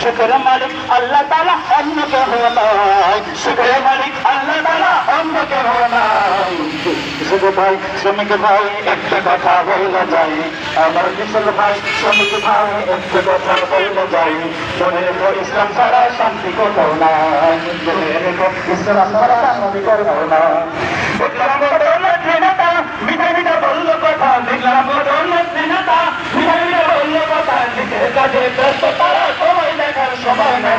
সুখের মালিক আল্লাহ তালা অন্য কেহ নয় সুখের মালিক আল্লাহ তালা অন্য কেহ নয় শুধু ভাই, শ্রমিক ভাই, একটা কথা বললে যাই আমার কৃষক ভাই, শ্রমিক ভাই, একটা কথা বললে যাই মনে রেখো ইসলাম ছাড়া শান্তি কোথাও নাই। মনে রেখো ইসলাম ছাড়া শান্তি কোথাও না দেখলাম বড় নেতা মিঠা মিঠা বলল কথা দেখলাম বড় নেতা মিঠা মিঠা বলল কথা নিজের কাজে ব্যস্ত তারা সবাই দেখার সময় নাই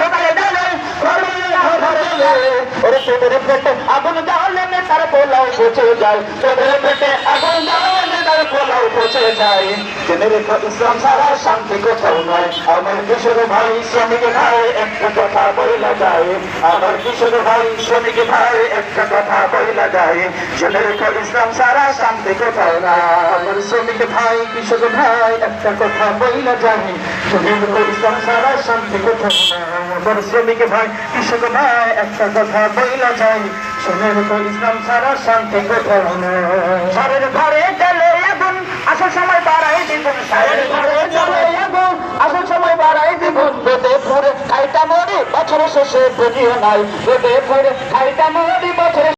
ওরে তোদের পেটে আগুন জ্বালে নে তার পোলাও পচে যায়। তোদের পেটে পচে যায় জেনে রেখো ইসলাম ছাড়া শান্তি কোথাও নয় আমার কিশোর ভাই শ্রমিক ভাই, একটা কথা বইলা যায়। আমার কিশোর ভাই শ্রমিক ভাই, একটা কথা বইলা যায়। জেনে রেখো ইসলাম ছাড়া শান্তি কোথাও না আমার শ্রমিক ভাই কৃষক ভাই, একটা কথা বইলা যায়। জেনে রেখো ইসলাম ছাড়া শান্তি কোথাও না আমার শ্রমিক ভাই কৃষক ভাই, একটা কথা বইলা যায়। শুনে ইসলাম ছাড়া শান্তি কোথাও না সারের ঘরে আসল সময় বাড়াই দিবন সারের ঘরে গেলে আগুন আসল সময় বাড়াই দিবন বেদে পরে খাইটা মরি বছর শেষে বুঝিও নাই। বেদে পরে খাইটা মরি বছর